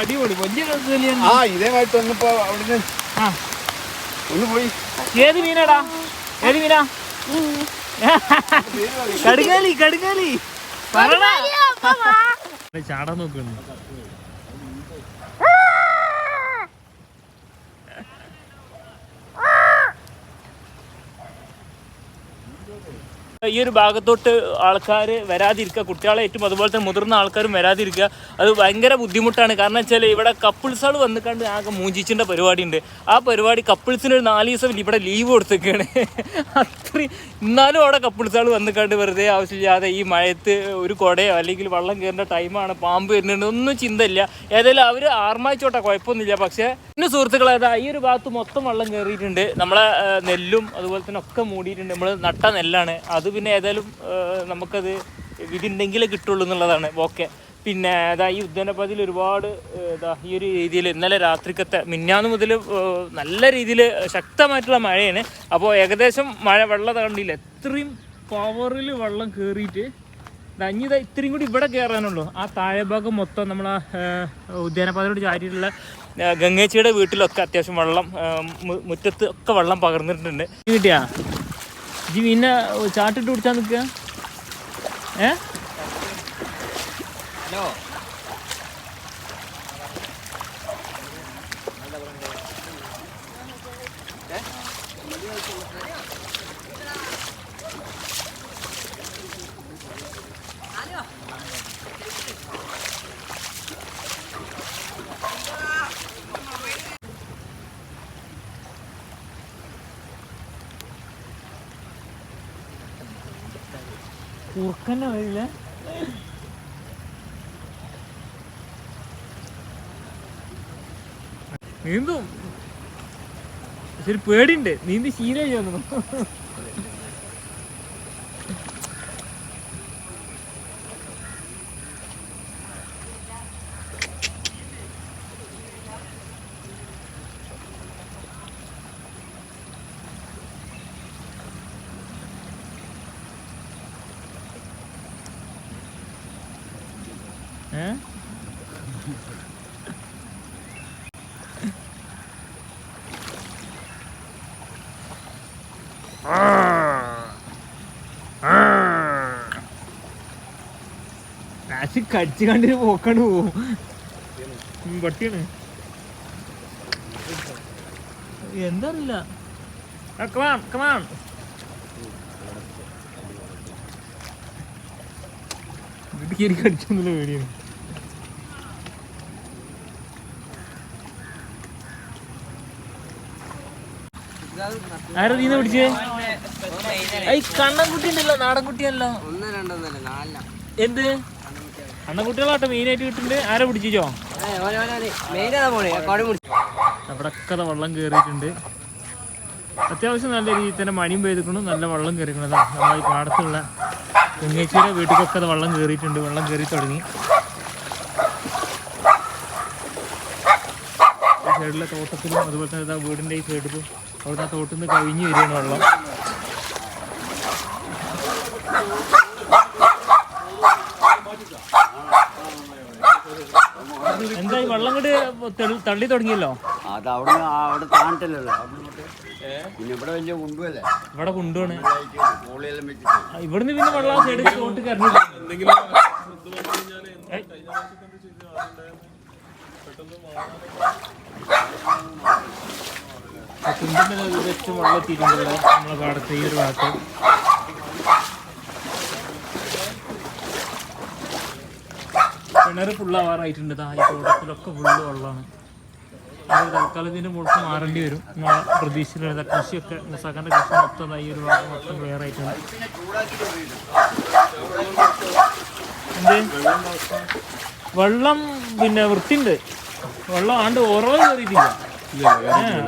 അടിപൊളി. വലിയ കല്യാണം ആ ഇതേമായിട്ട് വന്നപ്പോ അവിടുന്ന് ആ. ഒന്ന് പോയി. ഏത് മീനാടാ? ഏത് മീനാ? കടുകാലി കടുകാലി പറടാ ചാടാൻ നോക്കുന്നു ഈ ഒരു ഭാഗത്തോട്ട് ആൾക്കാർ വരാതിരിക്കുക കുട്ടികളെ ഏറ്റവും അതുപോലെ തന്നെ മുതിർന്ന ആൾക്കാരും വരാതിരിക്കുക അത് ഭയങ്കര ബുദ്ധിമുട്ടാണ്. കാരണം വെച്ചാൽ ഇവിടെ കപ്പിൾസുകൾ വന്ന് കണ്ട് ആകെ മൂഞ്ചിച്ചിന്റെ പരിപാടി ഉണ്ട് ആ പരിപാടി കപ്പിൾസിന് ഒരു നാല് ദിവസം ഇവിടെ ലീവ് കൊടുത്തേക്കാണ്. അത്രയും എന്നാലും അവിടെ കപ്പിൾസുകൾ വന്ന് കണ്ട് വെറുതെ ആവശ്യമില്ലാതെ ഈ മഴയത്ത് ഒരു കുടയോ അല്ലെങ്കിൽ വെള്ളം കയറേണ്ട ടൈമാണ് പാമ്പ് വരുന്നുണ്ട് ഒന്നും ചിന്തയില്ല. ഏതായാലും അവർ ആർമായിച്ചോട്ടെ കുഴപ്പമൊന്നുമില്ല. പക്ഷേ പിന്നെ സുഹൃത്തുക്കളെ അതാ ഈ ഒരു ഭാഗത്ത് മൊത്തം വെള്ളം കയറിയിട്ടുണ്ട്. നമ്മളെ നെല്ലും അതുപോലെ തന്നെ ഒക്കെ മൂടിയിട്ടുണ്ട്. നമ്മൾ നട്ട നെല്ലാണ്. അത് പിന്നെ ഏതായാലും നമുക്കത് വിധിണ്ടെങ്കിലേ കിട്ടുള്ളൂ എന്നുള്ളതാണ്. ഓക്കെ. പിന്നെ ഇതാ ഈ ഉദ്യാനപാതിയിൽ ഒരുപാട് ഇതാ ഈ ഒരു രീതിയിൽ ഇന്നലെ രാത്രിക്കത്തെ മിന്നാന്ന് മുതൽ നല്ല രീതിയിൽ ശക്തമായിട്ടുള്ള മഴയാണ്. അപ്പോൾ ഏകദേശം മഴ വെള്ളം കണ്ടില്ല എത്രയും പവറിൽ വെള്ളം കയറിയിട്ട് ഇതാ ഇത്രയും കൂടി ഇവിടെ കയറാനുള്ളൂ ആ താഴെ ഭാഗം മൊത്തം നമ്മൾ ആ ഉദ്യാനപാതയോട് ചാരിയിട്ടുള്ള ഗംഗേച്ചിയുടെ വീട്ടിലൊക്കെ അത്യാവശ്യം വെള്ളം മുറ്റത്ത് ഒക്കെ വെള്ളം പകർന്നിട്ടുണ്ട്. കിട്ടിയാ? ജി പിന്നെ ചാട്ടിട്ട് പിടിച്ചാൽ നിൽക്കുക? ഏ? കുറുക്കന്നെ വരില്ല നീന്തും. ശരി പേടിയുണ്ട്. നീന്തി ശീലമായി വന്നു? കാശ് കടിച്ചു കണ്ടിട്ട് പോക്കാണ്ട് പോവും പട്ടിയാണ് എന്താ അറിയില്ല കമാൺ കമാൺ വീട്ടിൽ കയറി കടിച്ചൊന്നുമില്ല പേടിയാണ്. ആരാ നീന്ന് പിടിച്ചേ? ഐ കണ്ണൻകുട്ടി ഉണ്ടല്ലോ നാടൻ കുട്ടിയല്ലോ ഒന്ന് രണ്ടൊന്നല്ല നാലില എന്ത്? കണ്ണൻകുട്ടികളാട്ടോ മെയിനായിട്ട് കിട്ടുന്നുണ്ട്. ആരാ പിടിച്ചോ ദാ വെള്ളം കയറിയിട്ടുണ്ട് അത്യാവശ്യം നല്ല രീതിയിൽ തന്നെ മണിയും പെയ്തിക്കണം നല്ല വെള്ളം കയറിക്കണം അതാ നമ്മൾ ഈ പാടത്തുള്ള കുഞ്ഞേച്ചിയുടെ വീട്ടിലൊക്കെ അത് വെള്ളം കയറിയിട്ടുണ്ട് വെള്ളം കയറി തുടങ്ങി. സൈഡിലെ തോട്ടത്തിലും അതുപോലെ തന്നെ വീടിന്റെ ഈ സൈഡിലും അവിടെ ആ തോട്ടിൽ നിന്ന് കവിഞ്ഞ് വരികയാണ് വെള്ളം. എന്താ ഈ വെള്ളം കൂടി തള്ളി തുടങ്ങിയല്ലോ? അത് അവിടെ അവിടെ താണിട്ടല്ലോ പിന്നെ ഇവിടെ വലിയ കുണ്ടുവല്ലേ? ഇവിടെ കുണ്ടുവാണ്. ഇവിടുന്ന് പിന്നെ വെള്ളം സൈഡ് തോട്ട് കറങ്ങില്ല കുണ്ടിന്റെ ഏകദേശം നമ്മളെ പാടത്ത് ഈ ഒരു ഭാഗത്ത്. കിണർ ഫുള്ളാവാറായിട്ടുണ്ട് ദാ ഈ തോട്ടത്തിലൊക്കെ ഫുള്ള് വെള്ളമാണ്. അത് മുകളിൽ മാറേണ്ടി വരും. നമ്മളെ പ്രതീക്ഷയിലുള്ള കൃഷിയൊക്കെ സഹകരണ കൃഷി മൊത്തം ഈ ഒരു ഭാഗം മൊത്തം ക്ലിയർ ആയിട്ടുണ്ട്. വെള്ളം പിന്നെ വൃത്തിണ്ട് വെള്ളം ആണ്ട് ഓരോ കയറിയിട്ടില്ല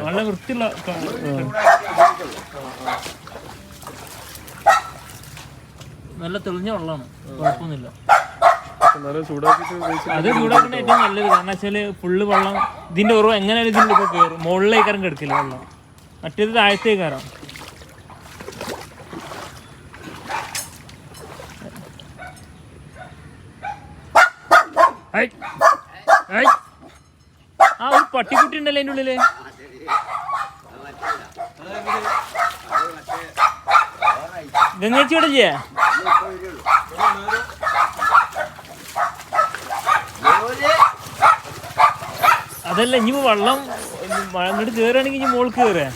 നല്ല വൃത്തിയുള്ള നല്ല തെളിഞ്ഞ വെള്ളമാണ്. കുഴപ്പമൊന്നുമില്ല. അത് ചൂടാക്കുന്ന ഏറ്റവും നല്ലത് കാരണം വെച്ചാൽ ഫുള്ള് വെള്ളം ഇതിന്റെ ഉറവ് എങ്ങനെയാലും ഇതിന്റെ ഇപ്പൊ കയറും മുകളിലേക്കാരം കിടക്കില്ല വെള്ളം. മറ്റേത് താഴത്തേക്കാരം ഐ ഐ. പട്ടിക്കുട്ടി ഉണ്ടല്ലോ അതിന്റെ ഉള്ളിൽ. ഗംഗേച്ചി ഇവിടെ ചെയ്യേ അതല്ല ഇനി വെള്ളം അങ്ങോട്ട് കയറുകയാണെങ്കിൽ ഇനി മോൾക്ക് കയറേ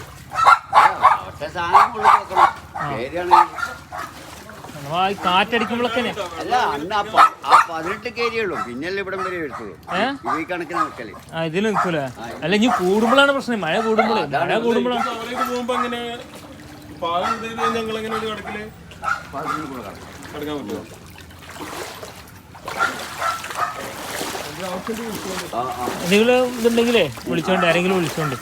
ഈ കാറ്റടിക്കുമ്പോഴൊക്കെ അല്ല അന്ന് ആ പ- ആ പതിനെട്ട് കേരിയുള്ളൂ പിന്നല്ലേ ഇവിടം വരെ എടുത്തുള്ളൂ ഏ? ഇത് ഈ കണക്കിന് നിൽക്കൽ ആ ഇതിൽ നിൽക്കൂല? അല്ല ഇനി കൂടുമ്പോഴാണ് പ്രശ്നം. മഴ കൂടുമ്പോഴേ മഴ കൂടുമ്പോഴാണ് അവരേക്ക് പോകുമ്പോ അങ്ങനെ പാകം ചെയ്ത് ഞങ്ങൾ എങ്ങനെ ഒരു കടക്കിൽ പതിനെട്ട് കൂടെ കണക്ക്. കടക്കാൻ പറ്റുമോ? ആ ആ നിങ്ങൾ ഇതുണ്ടെങ്കിലേ വിളിച്ചോണ്ട് ആരെങ്കിലും വിളിച്ചോണ്ട്.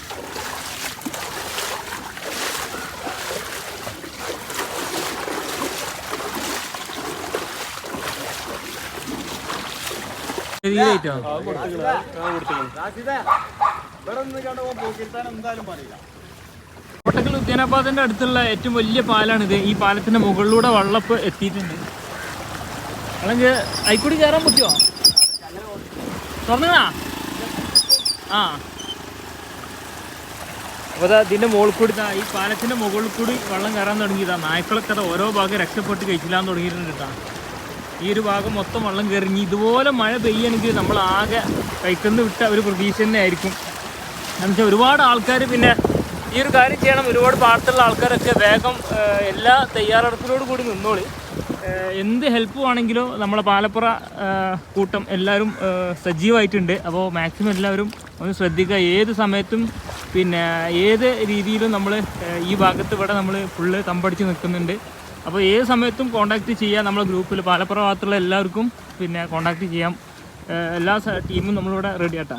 കോട്ടക്കൽ ഉദ്യാനപാതന്റെ അടുത്തുള്ള ഏറ്റവും വലിയ പാലാണിത് ഈ പാലത്തിന്റെ മുകളിലൂടെ വള്ളപ്പ് എത്തിയിട്ടുണ്ട്. അല്ലെങ്കിൽ അയിക്കൂടി കയറാൻ പറ്റുമോ തുറന്നാ ആ. അപ്പോൾ ദാ ഇതിന്റെ മുകളിൽ കൂടി ഈ പാലത്തിന്റെ മുകളിൽ കൂടി വെള്ളം കയറാൻ തുടങ്ങിയതാ. നായ്ക്കളൊക്കെ ഓരോ ഭാഗം രക്ഷപ്പെട്ട് കഴിച്ചില്ലാന്ന് തുടങ്ങിയിട്ടുണ്ട് കേട്ടോ. ഈ ഒരു ഭാഗം മൊത്തം വെള്ളം കയറി. ഇനി ഇതുപോലെ മഴ പെയ്യണമെങ്കിൽ നമ്മൾ ആകെ കൈക്കന്ന് വിട്ട ഒരു പ്രതീക്ഷ തന്നെ ആയിരിക്കും. എന്നുവെച്ചാൽ ഒരുപാട് ആൾക്കാർ പിന്നെ ഈ ഒരു കാര്യം ചെയ്യണം. ഒരുപാട് പാടത്തുള്ള ആൾക്കാരൊക്കെ വേഗം എല്ലാ തയ്യാറെടുപ്പിനോട് കൂടി നിന്നോളി. എന്ത് ഹെൽപ്പ് വേണമെങ്കിലും നമ്മളെ പാലപ്പുറ കൂട്ടം എല്ലാവരും സജീവമായിട്ടുണ്ട് അപ്പോൾ മാക്സിമം എല്ലാവരും ഒന്ന് ശ്രദ്ധിക്കുക. ഏത് സമയത്തും പിന്നെ ഏത് രീതിയിലും നമ്മൾ ഈ ഭാഗത്ത് ഇവിടെ നമ്മൾ ഫുള്ള് തമ്പടിച്ച് നിൽക്കുന്നുണ്ട്. അപ്പോൾ ഏത് സമയത്തും കോൺടാക്റ്റ് ചെയ്യാം നമ്മുടെ ഗ്രൂപ്പിൽ പാലപ്പുറ ഭാഗത്തുള്ള എല്ലാവർക്കും പിന്നെ കോൺടാക്റ്റ് ചെയ്യാം. എല്ലാ ടീമും നമ്മളിവിടെ റെഡി ആട്ടാ.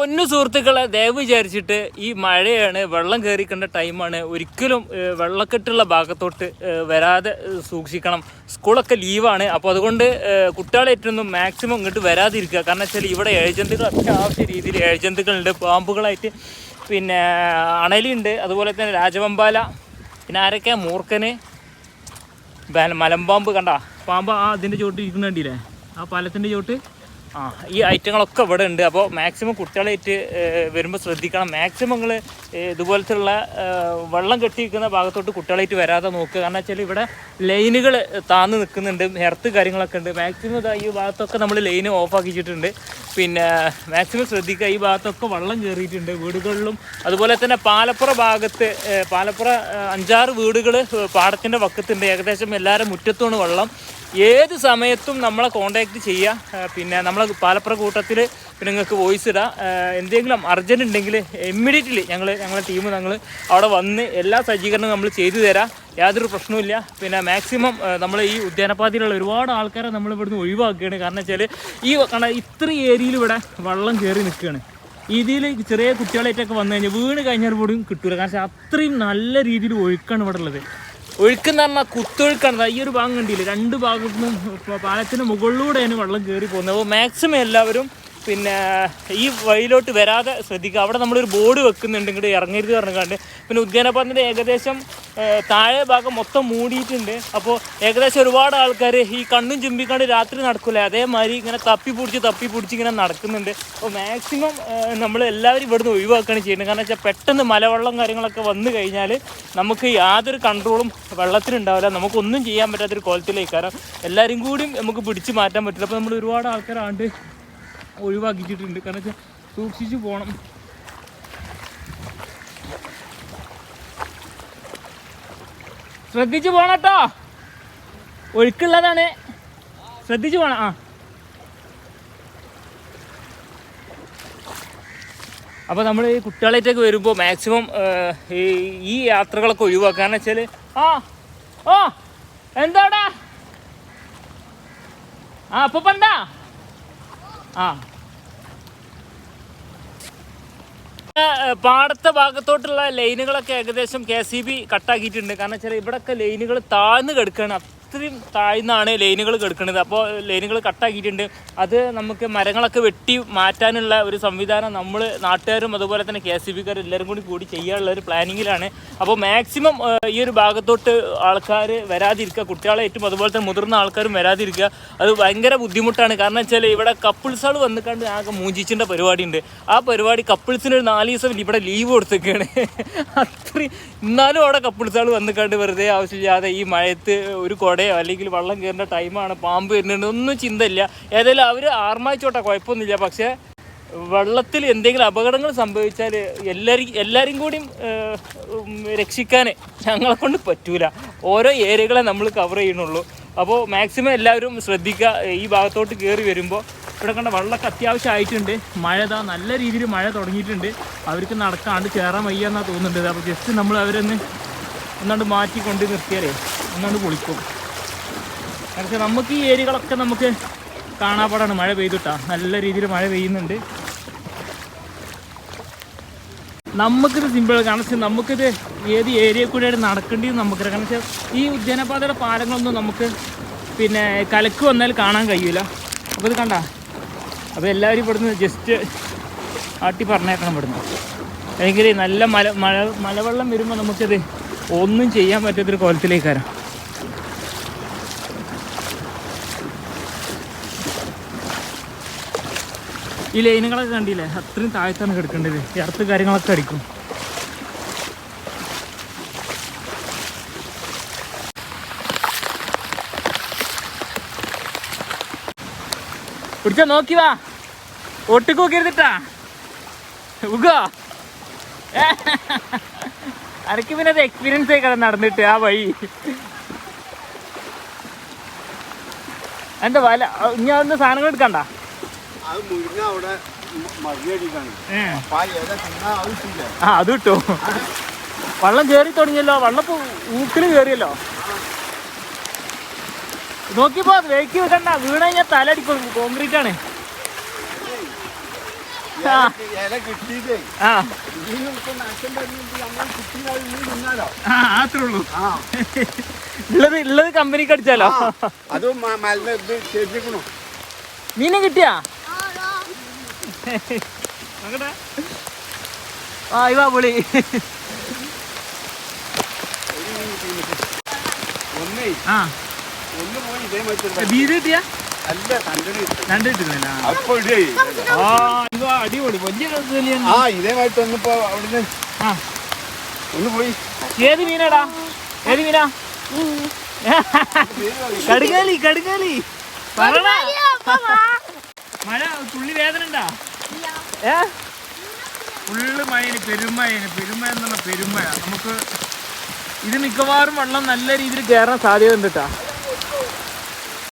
പൊന്നു സുഹൃത്തുക്കളെ ദയവ് വിചാരിച്ചിട്ട് ഈ മഴയാണ് വെള്ളം കയറിക്കേണ്ട ടൈമാണ്. ഒരിക്കലും വെള്ളക്കെട്ടുള്ള ഭാഗത്തോട്ട് വരാതെ സൂക്ഷിക്കണം. സ്കൂളൊക്കെ ലീവാണ്. അപ്പോൾ അതുകൊണ്ട് ഏഹ്, കുട്ടികളെ ഏറ്റവും മാക്സിമം ഇങ്ങോട്ട് വരാതിരിക്കുക. കാരണം വെച്ചാൽ ഇവിടെ ഏഴജന്തുക്കൾ ആവശ്യ രീതിയിൽ ഏഴജന്തുക്കളുണ്ട്. പാമ്പുകളായിട്ട് പിന്നെ അണലിയുണ്ട്. അതുപോലെ തന്നെ രാജവമ്പാല പിന്നെ ആരൊക്കെ മൂർക്കന് മലമ്പാമ്പ് കണ്ട? പാമ്പ് ആ അതിന്റെ ചോട്ട് ഇരിക്കുന്ന കണ്ടില്ലേ? ആ പാലത്തിന്റെ ചോട്ട്? ആ ഈ ഐറ്റങ്ങളൊക്കെ ഇവിടെ ഉണ്ട്. അപ്പോൾ മാക്സിമം കുട്ടികളായിട്ട് വരുമ്പോൾ ശ്രദ്ധിക്കണം. മാക്സിമം നിങ്ങൾ ഇതുപോലത്തുള്ള വെള്ളം കെട്ടിയിരിക്കുന്ന ഭാഗത്തോട്ട് കുട്ടികളായിട്ട് വരാതെ നോക്കുക. കാരണം വെച്ചാൽ ഇവിടെ ലൈനുകൾ താന്ന് നിൽക്കുന്നുണ്ട്. ഹെർത്ത് കാര്യങ്ങളൊക്കെ ഉണ്ട്. മാക്സിമം ഇതാ ഈ ഭാഗത്തൊക്കെ നമ്മൾ ലൈന് ഓഫ് ആക്കിയിട്ടുണ്ട് പിന്നെ മാക്സിമം ശ്രദ്ധിക്കുക. ഈ ഭാഗത്തൊക്കെ വെള്ളം കയറിയിട്ടുണ്ട് വീടുകളിലും അതുപോലെ തന്നെ പാലപ്പുറ ഭാഗത്ത് പാലപ്പുറ അഞ്ചാറ് വീടുകൾ പാടത്തിന്റെ വക്കത്തുണ്ട്. ഏകദേശം എല്ലാവരും മുറ്റത്തുമാണ് വെള്ളം. ഏത് സമയത്തും നമ്മളെ കോണ്ടാക്ട് ചെയ്യുക പിന്നെ നമ്മളെ പാലപ്പുറ കൂട്ടത്തിൽ പിന്നെ നിങ്ങൾക്ക് വോയിസ് ഇടാം. എന്തെങ്കിലും അർജന്റ് ഉണ്ടെങ്കിൽ ഇമ്മീഡിയറ്റ്ലി ഞങ്ങൾ ഞങ്ങളുടെ ടീം ഞങ്ങൾ അവിടെ വന്ന് എല്ലാ സജ്ജീകരണവും നമ്മൾ ചെയ്തു തരാം. യാതൊരു പ്രശ്നവുമില്ല പിന്നെ മാക്സിമം നമ്മൾ ഈ ഉദ്യാനപാതിയിലുള്ള ഒരുപാട് ആൾക്കാരെ നമ്മൾ ഇവിടുന്ന് ഒഴിവാക്കുകയാണ്. കാരണം വെച്ചാൽ ഈ കണ ഇത്ര ഏരിയയിൽ ഇവിടെ വെള്ളം കയറി നിൽക്കുകയാണ് ഇതിൽ ചെറിയ കുട്ടികളായിട്ടൊക്കെ വന്നു കഴിഞ്ഞാൽ വീണ് കഴിഞ്ഞാൽ പോലും കിട്ടൂല. കാരണം അത്രയും നല്ല രീതിയിൽ ഒഴുക്കാണ് ഇവിടെ ഉള്ളത്. ഒഴുക്കെന്ന് പറഞ്ഞാൽ കുത്തൊഴുക്കാണ്. ഈ ഒരു ഭാഗം കണ്ടില്ലേ? രണ്ട് ഭാഗത്തുനിന്നും പാലത്തിന് മുകളിലൂടെയാണ് വെള്ളം കയറി പോകുന്നത്. അപ്പോൾ മാക്സിമം എല്ലാവരും പിന്നെ ഈ വഴിയിലോട്ട് വരാതെ ശ്രദ്ധിക്കുക. അവിടെ നമ്മളൊരു ബോർഡ് വെക്കുന്നുണ്ട് ഇങ്ങോട്ട് ഇറങ്ങരുത് പറഞ്ഞുകൊണ്ട് പിന്നെ ഉദ്യാനപാതന്റെ ഏകദേശം താഴെ ഭാഗം മൊത്തം മൂടിയിട്ടുണ്ട്. അപ്പോൾ ഏകദേശം ഒരുപാട് ആൾക്കാർ ഈ കണ്ണും ചുമ്പിക്കാണ്ട് രാത്രി നടക്കില്ല അതേമാതിരി ഇങ്ങനെ തപ്പി പിടിച്ച് തപ്പി പിടിച്ച് ഇങ്ങനെ നടക്കുന്നുണ്ട്. അപ്പോൾ മാക്സിമം നമ്മൾ എല്ലാവരും ഇവിടുന്ന് ഒഴിവാക്കുകയാണ് ചെയ്യുന്നത്. കാരണം വെച്ചാൽ പെട്ടെന്ന് മലവെള്ളം കാര്യങ്ങളൊക്കെ വന്നു കഴിഞ്ഞാൽ നമുക്ക് യാതൊരു കൺട്രോളും വെള്ളത്തിനുണ്ടാവില്ല നമുക്കൊന്നും ചെയ്യാൻ പറ്റാത്തൊരു കോലത്തിലേക്ക്. കാരണം എല്ലാവരും കൂടി നമുക്ക് പിടിച്ച് മാറ്റാൻ പറ്റില്ല. അപ്പോൾ നമ്മൾ ഒരുപാട് ആൾക്കാരാണ്ട് ഒഴിവാക്കിയിട്ടുണ്ട്. കാരണം വെച്ചാൽ സൂക്ഷിച്ച് പോകണം ശ്രദ്ധിച്ച് പോണം കേട്ടോ. ഒഴുക്കുള്ളതാണ്. ശ്രദ്ധിച്ചു പോണം. ആ. അപ്പോൾ നമ്മൾ ഈ കുട്ടികളായിട്ടൊക്കെ വരുമ്പോൾ മാക്സിമം ഈ യാത്രകളൊക്കെ ഒഴിവാക്കുക. കാരണം വെച്ചാൽ ആ ഓ എന്താടാ ആ അപ്പൊ പണ്ടാ ആ ആ, പാടത്തെ ഭാഗത്തോട്ടുള്ള ലൈനുകളൊക്കെ ഏകദേശം കെ സി ബി കട്ടാക്കിയിട്ടുണ്ട്. കാരണം വെച്ചാൽ ഇവിടെയൊക്കെ ലൈനുകൾ താഴ്ന്നു കിടക്കുകയാണ് അത്രയും താഴ്ന്നാണ് ലൈനുകൾ കിടക്കുന്നത് അപ്പോൾ ലൈനുകൾ കട്ടാക്കിയിട്ടുണ്ട്. അത് നമുക്ക് മരങ്ങളൊക്കെ വെട്ടി മാറ്റാനുള്ള ഒരു സംവിധാനം നമ്മൾ നാട്ടുകാരും അതുപോലെ തന്നെ കെ എസ് ബിക്കാരും എല്ലാവരും കൂടി കൂടി ചെയ്യാനുള്ള ഒരു പ്ലാനിങ്ങിലാണ്. അപ്പോൾ മാക്സിമം ഈ ഒരു ഭാഗത്തോട്ട് ആൾക്കാർ വരാതിരിക്കുക കുട്ടികളെ ഏറ്റവും അതുപോലെ തന്നെ മുതിർന്ന ആൾക്കാരും വരാതിരിക്കുക അത് ഭയങ്കര ബുദ്ധിമുട്ടാണ്. കാരണം വെച്ചാൽ ഇവിടെ കപ്പിൾസുകൾ വന്ന് കണ്ട് ആകെ മൂഞ്ചിച്ചിന്റെ പരിപാടി ഉണ്ട് ആ പരിപാടി കപ്പിൾസിന് ഒരു നാല് ദിവസം ഇവിടെ ലീവ് കൊടുത്തേക്കാണ്. അത്രയും എന്നാലും അവിടെ കപ്പിൾസുകൾ വന്ന് കണ്ട് വെറുതെ ആവശ്യമില്ലാതെ ഈ മഴയത്ത് ഒരു കുടയോ അല്ലെങ്കിൽ വള്ളം കയറേണ്ട ടൈമാണ് പാമ്പ് വരുന്നുണ്ട് ഒന്നും ചിന്തയില്ല. ഏതായാലും അവർ ആർമായിച്ചോട്ടെ കുഴപ്പമൊന്നുമില്ല. പക്ഷേ വെള്ളത്തിൽ എന്തെങ്കിലും അപകടങ്ങൾ സംഭവിച്ചാൽ എല്ലാവരും എല്ലാവരും കൂടിയും രക്ഷിക്കാൻ ഞങ്ങളെ കൊണ്ട് പറ്റൂല. ഓരോ ഏരിയകളെ നമ്മൾ കവർ ചെയ്യണുള്ളൂ അപ്പോൾ മാക്സിമം എല്ലാവരും ശ്രദ്ധിക്കുക ഈ ഭാഗത്തോട്ട് കയറി വരുമ്പോൾ ഇവിടെ കണ്ട വെള്ളമൊക്കെ അത്യാവശ്യമായിട്ടുണ്ട് മഴ ഇതാ നല്ല രീതിയിൽ മഴ തുടങ്ങിയിട്ടുണ്ട്. അവർക്ക് നടക്കാണ്ട് കയറാൻ വയ്യ എന്നാണ് തോന്നുന്നുണ്ട്. അപ്പോൾ ജസ്റ്റ് നമ്മൾ അവരൊന്ന് ഒന്നാണ്ട് മാറ്റി കൊണ്ട് നിർത്തിയാലേ ഒന്നാണ്ട് പൊളിക്കും. കാരണം നമുക്ക് ഈ ഏരിയകളൊക്കെ നമുക്ക് കാണാപ്പാടാണ് മഴ പെയ്തിട്ടാ. നല്ല രീതിയിൽ മഴ പെയ്യുന്നുണ്ട്. നമുക്കിത് സിമ്പിൾ കാരണം വെച്ചാൽ നമുക്കിത് ഏത് ഏരിയ കൂടെയാണ് നടക്കേണ്ടത് നമുക്കറിയാം. കാരണം വെച്ചാൽ ഈ ഉദ്യാനപാതയുടെ പാലങ്ങളൊന്നും നമുക്ക് പിന്നെ കലക്ക് വന്നാൽ കാണാൻ കഴിയൂല. അപ്പോൾ ഇത് കണ്ട? അപ്പോൾ എല്ലാവരും ഇവിടുന്ന് ജസ്റ്റ് ആട്ടി പറഞ്ഞേക്കണം ഇവിടുന്ന്. അല്ലെങ്കിൽ നല്ല മല മഴ മലവെള്ളം വരുമ്പോൾ നമുക്കിത് ഒന്നും ചെയ്യാൻ പറ്റാത്തൊരു കോലത്തിലേക്ക് ഈ ലൈനുകളൊക്കെ കണ്ടില്ലേ? അത്രയും താഴത്താണ് കിടക്കേണ്ടത്. ഇറത്ത് കാര്യങ്ങളൊക്കെ അടിക്കും. പിടിച്ച നോക്കി വാ. ഒട്ടിക്ക് നോക്കിയിരുന്നിട്ടാ ഉഗോ. അനക്ക് പിന്നെ അത് എക്സ്പീരിയൻസ് ആയി നടന്നിട്ട് ആ വഴി. എന്താ വല ഇനി അതൊന്ന് സാധനങ്ങൾ എടുക്കണ്ട? അത് മുഴുവൻ അവിടെ മറിയടിക്കാണ് ഏ. അപ്പൊ ആ ഇല തിന്നാൻ ആവശ്യമില്ല ആ അത് കിട്ടോ. വള്ളം കേറി തുടങ്ങിയല്ലോ വള്ളം ഊക്കിൽ കേറിയല്ലോ. കയറിയല്ലോ അത് വേക്കി വെക്കണ്ട വീണ കഴിഞ്ഞാൽ തല അടിക്കും കോൺക്രീറ്റ് ആണ് ആ. ഇല കിട്ടിയിട്ടേ ആ. നമ്മൾ തിന്നാലോ? ആ അത്രേ ഉള്ളൂ. ആ. ഉള്ളത് ഉള്ളത് കമ്പനിക്ക് അടിച്ചാലോ? അത് ഇത് മീനെ കിട്ടിയാ? ആ ഇവാ പൊളി. ഒന്നേ. ആ. ബീര് കിട്ടിയാ? ഏത് മീനാടാ? ഏത് മീനാ? കടുകാലി കടുകാലി മഴ തുള്ളി വേദന ഉണ്ടാ? ഫുള്ള് മഴയാണ് പെരുമഴയാണ്. പെരുമഴ എന്നുള്ള പെരുമഴ. നമുക്ക് ഇത് മിക്കവാറും വെള്ളം നല്ല രീതിയിൽ കയറാൻ സാധ്യത ഉണ്ട് കേട്ടോ